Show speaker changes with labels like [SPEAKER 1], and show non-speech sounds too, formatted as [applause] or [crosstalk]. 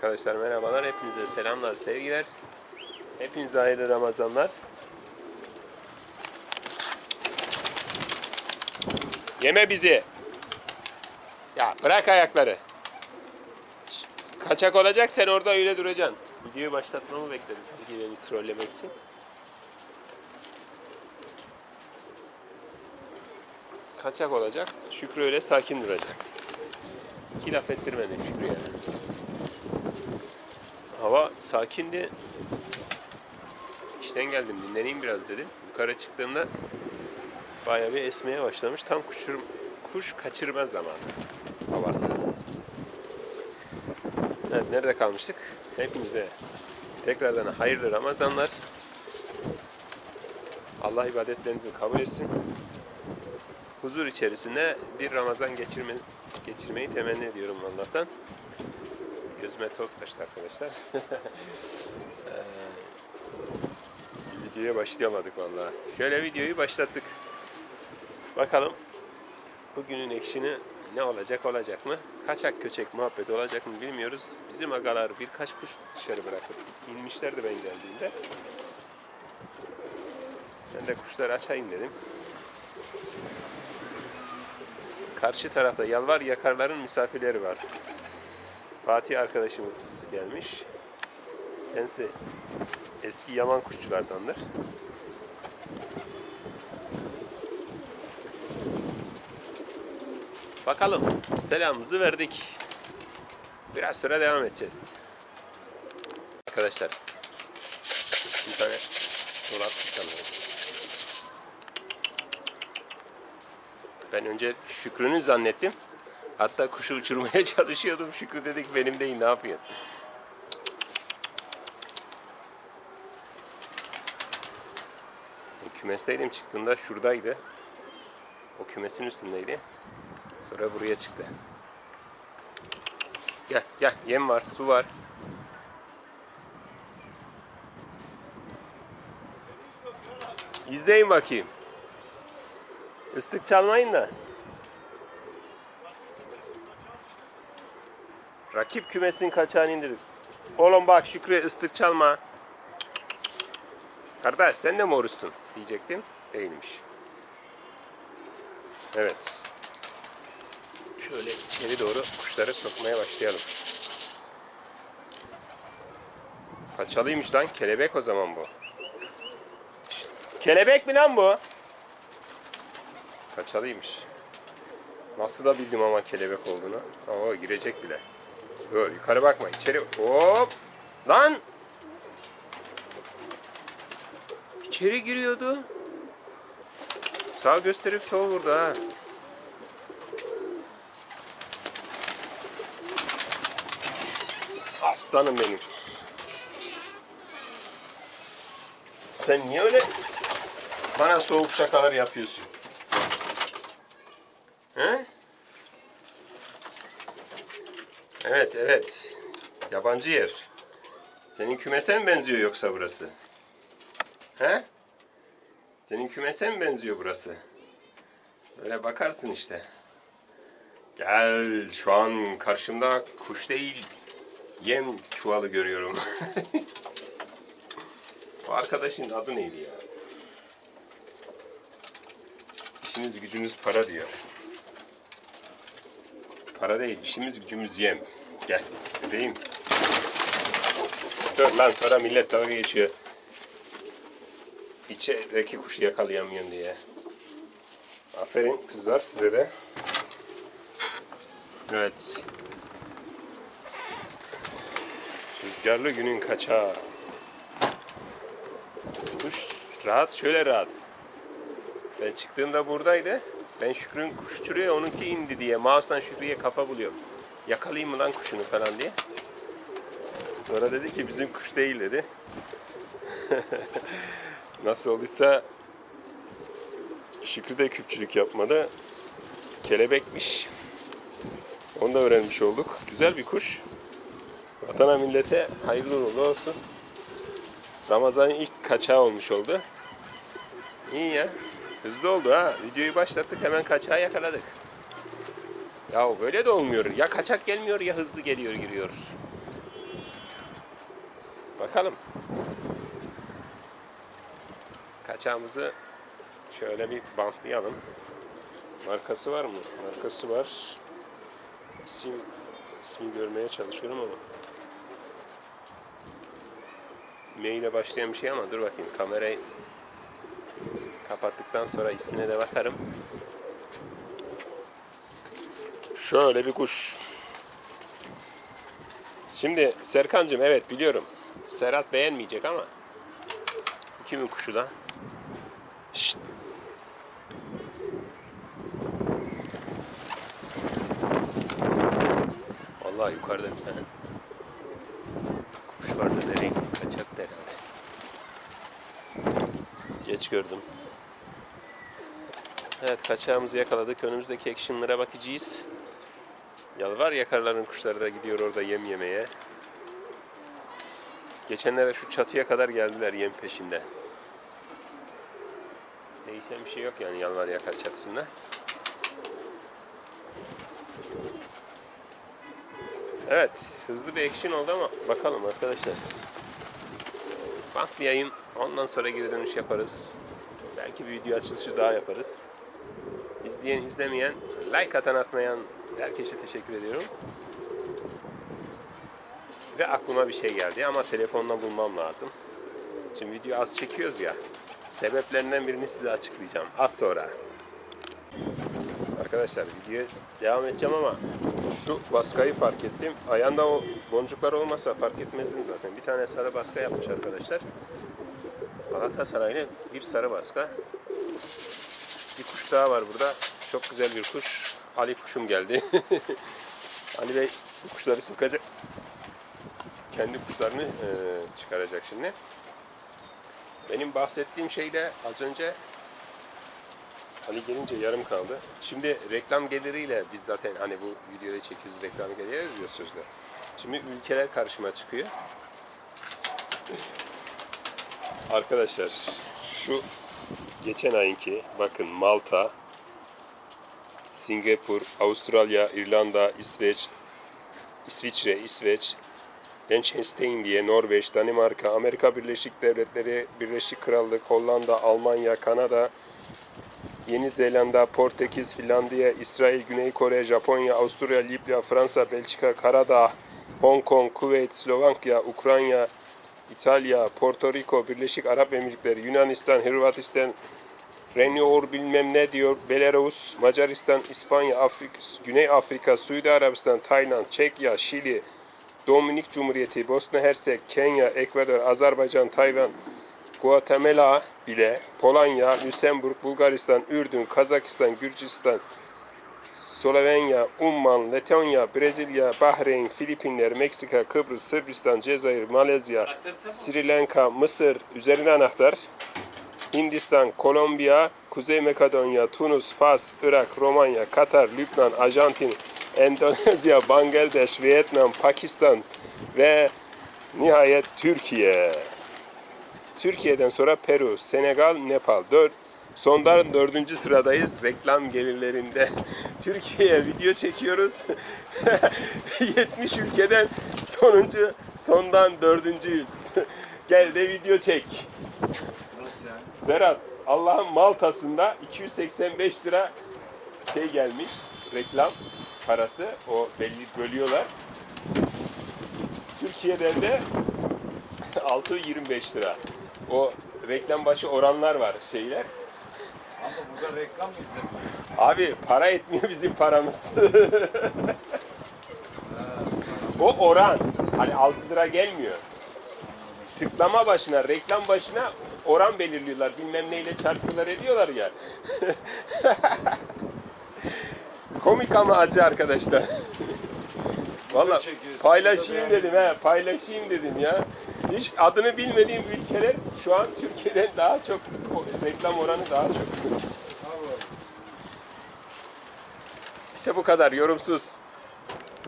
[SPEAKER 1] Arkadaşlar merhabalar. Hepinize selamlar, sevgiler. Hepinize hayırlı Ramazanlar. Yeme bizi. Ya bırak ayakları. Kaçak olacak sen orada öyle duracaksın. Videoyu başlatmamı bekledin sanki beni trollemek için. Kaçak olacak. Şükrü öyle sakin duracak. İki laf ettirmedim Şükrü yani. Hava sakindi. İşten geldim dinleneyim biraz dedim. Yukarı çıktığımda bayağı bir esmeye başlamış. Tam kuşur, kuş kaçırmaz zamanı havası. Evet nerede kalmıştık? Hepinize tekrardan hayırlı Ramazanlar. Allah ibadetlerinizi kabul etsin. Huzur içerisinde bir Ramazan geçirme, geçirmeyi temenni ediyorum Allah'tan. Gözüme toz kaçtı arkadaşlar. [laughs] Ee, videoya başlayamadık vallahi. Şöyle videoyu başlattık. Bakalım bugünün ekşini ne olacak olacak mı? Kaçak köçek muhabbet olacak mı bilmiyoruz. Bizim agalar birkaç kuş dışarı bırakıp inmişlerdi ben geldiğimde. Ben de kuşları açayım dedim. Karşı tarafta Yalvar Yakarların misafirleri var. Fatih arkadaşımız gelmiş. Kendisi eski yaman kuşçulardandır. Bakalım. Selamımızı verdik. Biraz sonra devam edeceğiz. Arkadaşlar. Bir tane dolap çıkalım. Ben önce Şükrü'nü zannettim. Hatta kuşu uçurmaya [laughs] çalışıyordum. Şükrü dedik benim değil ne yapıyorsun? Kümesteydim çıktığımda şuradaydı. O kümesin üstündeydi. Sonra buraya çıktı. Gel gel yem var su var. İzleyin bakayım. Islık çalmayın da. Rakip kümesin kaçağını indirdik. Oğlum bak Şükrü ıslık çalma. Kardeş sen de mi diyecektim. Değilmiş. Evet. Şöyle içeri doğru kuşları sokmaya başlayalım. Kaçalıymış lan. Kelebek o zaman bu. Şşt, kelebek mi lan bu? Kaçalıymış. Nasıl da bildim ama kelebek olduğunu. Oo girecek bile. Dur yukarı bakma içeri. Hop. Lan. İçeri giriyordu. Sağ gösterip sol vurdu ha. Aslanım benim. Sen niye öyle bana soğuk şakalar yapıyorsun? He? Evet, evet. Yabancı yer. Senin kümese mi benziyor yoksa burası? He? Senin kümese mi benziyor burası? Böyle bakarsın işte. Gel, şu an karşımda kuş değil, yem çuvalı görüyorum. [laughs] Bu arkadaşın adı neydi ya? İşiniz gücünüz para diyor. Para değil, işimiz gücümüz yem. Gel, bebeğim. Dur lan sonra millet dalga geçiyor. İçerideki kuşu yakalayamıyorum diye. Aferin kızlar size de. Evet. Rüzgarlı günün kaçağı. Kuş rahat, şöyle rahat. Ben çıktığımda buradaydı. Ben Şükrü'nün kuş türüyor, onunki indi diye. Mouse'dan Şükrü'ye kafa buluyorum. Yakalayayım mı lan kuşunu falan diye. Sonra dedi ki bizim kuş değil dedi. [laughs] Nasıl olduysa Şükrü de küpçülük yapmadı. Kelebekmiş. Onu da öğrenmiş olduk. Güzel bir kuş. Vatana millete hayırlı uğurlu olsun. Ramazan'ın ilk kaçağı olmuş oldu. İyi ya. Hızlı oldu ha. Videoyu başlattık hemen kaçağı yakaladık. Ya böyle de olmuyor. Ya kaçak gelmiyor ya hızlı geliyor giriyor. Bakalım. Kaçağımızı şöyle bir bantlayalım. Markası var mı? Markası var. İsim, ismi görmeye çalışıyorum ama. M ile başlayan bir şey ama dur bakayım kamerayı kapattıktan sonra ismine de bakarım. Şöyle bir kuş. Şimdi Serkancığım evet biliyorum. Serhat beğenmeyecek ama kimin kuşu da? Şşt. Vallahi yukarıda bir tane kuş vardı nereye kaçaktı herhalde. Geç gördüm. Evet kaçağımızı yakaladık. Önümüzdeki action'lara bakacağız. Yalvar yakarların kuşları da gidiyor orada yem yemeye. Geçenlerde şu çatıya kadar geldiler yem peşinde. Değişen bir şey yok yani yalvar yakar çatısında. Evet hızlı bir action oldu ama bakalım arkadaşlar. Bantlı yayın ondan sonra geri dönüş yaparız. Belki bir video açılışı daha yaparız. İzleyen izlemeyen, like atan atmayan herkese teşekkür ediyorum. Ve aklıma bir şey geldi ama telefonla bulmam lazım. Şimdi video az çekiyoruz ya. Sebeplerinden birini size açıklayacağım. Az sonra. Arkadaşlar videoya devam edeceğim ama şu baskayı fark ettim. Ayağında o boncuklar olmasa fark etmezdim zaten. Bir tane sarı baska yapmış arkadaşlar. Galatasaraylı bir sarı baska. Daha var burada. Çok güzel bir kuş. Ali kuşum geldi. [laughs] Ali Bey bu kuşları sokacak. Kendi kuşlarını e, çıkaracak şimdi. Benim bahsettiğim şey de az önce Ali gelince yarım kaldı. Şimdi reklam geliriyle biz zaten hani bu videoda çekiyoruz reklam geliri ya sözde. Şimdi ülkeler karşıma çıkıyor. Arkadaşlar şu geçen ayınki bakın Malta, Singapur, Avustralya, İrlanda, İsveç, İsviçre, İsveç, Liechtenstein diye Norveç, Danimarka, Amerika Birleşik Devletleri, Birleşik Krallık, Hollanda, Almanya, Kanada, Yeni Zelanda, Portekiz, Finlandiya, İsrail, Güney Kore, Japonya, Avusturya, Libya, Fransa, Belçika, Karadağ, Hong Kong, Kuveyt, Slovakya, Ukrayna, İtalya, Porto Rico, Birleşik Arap Emirlikleri, Yunanistan, Hırvatistan, Reneor bilmem ne diyor, Belarus, Macaristan, İspanya, Afrika, Güney Afrika, Suudi Arabistan, Tayland, Çekya, Şili, Dominik Cumhuriyeti, Bosna Hersek, Kenya, Ekvador, Azerbaycan, Tayvan, Guatemala bile, Polonya, Lüksemburg, Bulgaristan, Ürdün, Kazakistan, Gürcistan, Slovenya, Umman, Letonya, Brezilya, Bahreyn, Filipinler, Meksika, Kıbrıs, Sırbistan, Cezayir, Malezya, Sri Lanka, Mısır, üzerine anahtar, Hindistan, Kolombiya, Kuzey Makedonya, Tunus, Fas, Irak, Romanya, Katar, Lübnan, Arjantin, Endonezya, [laughs] Bangladeş, Vietnam, Pakistan ve nihayet Türkiye. Türkiye'den sonra Peru, Senegal, Nepal. Dört, sondan dördüncü sıradayız reklam gelirlerinde. [laughs] Türkiye'ye video çekiyoruz. [laughs] 70 ülkeden sonuncu, sondan dördüncüyüz. [laughs] Gel de video çek.
[SPEAKER 2] Nasıl yani?
[SPEAKER 1] Zerat, Allah'ın Malta'sında 285 lira şey gelmiş, reklam parası. O belli bölüyorlar. Türkiye'den de 6.25 lira. O reklam başı oranlar var şeyler.
[SPEAKER 2] Ama burada reklam mı izlemiyor?
[SPEAKER 1] Abi para etmiyor bizim paramız. [laughs] o oran. Hani 6 lira gelmiyor. Tıklama başına, reklam başına oran belirliyorlar. Bilmem neyle çarpıyorlar ediyorlar ya. [laughs] Komik ama acı arkadaşlar. Valla paylaşayım dedim he, paylaşayım dedim ya. Hiç adını bilmediğim ülkeler şu an Türkiye'den daha çok reklam oranı daha çok. İşte bu kadar yorumsuz.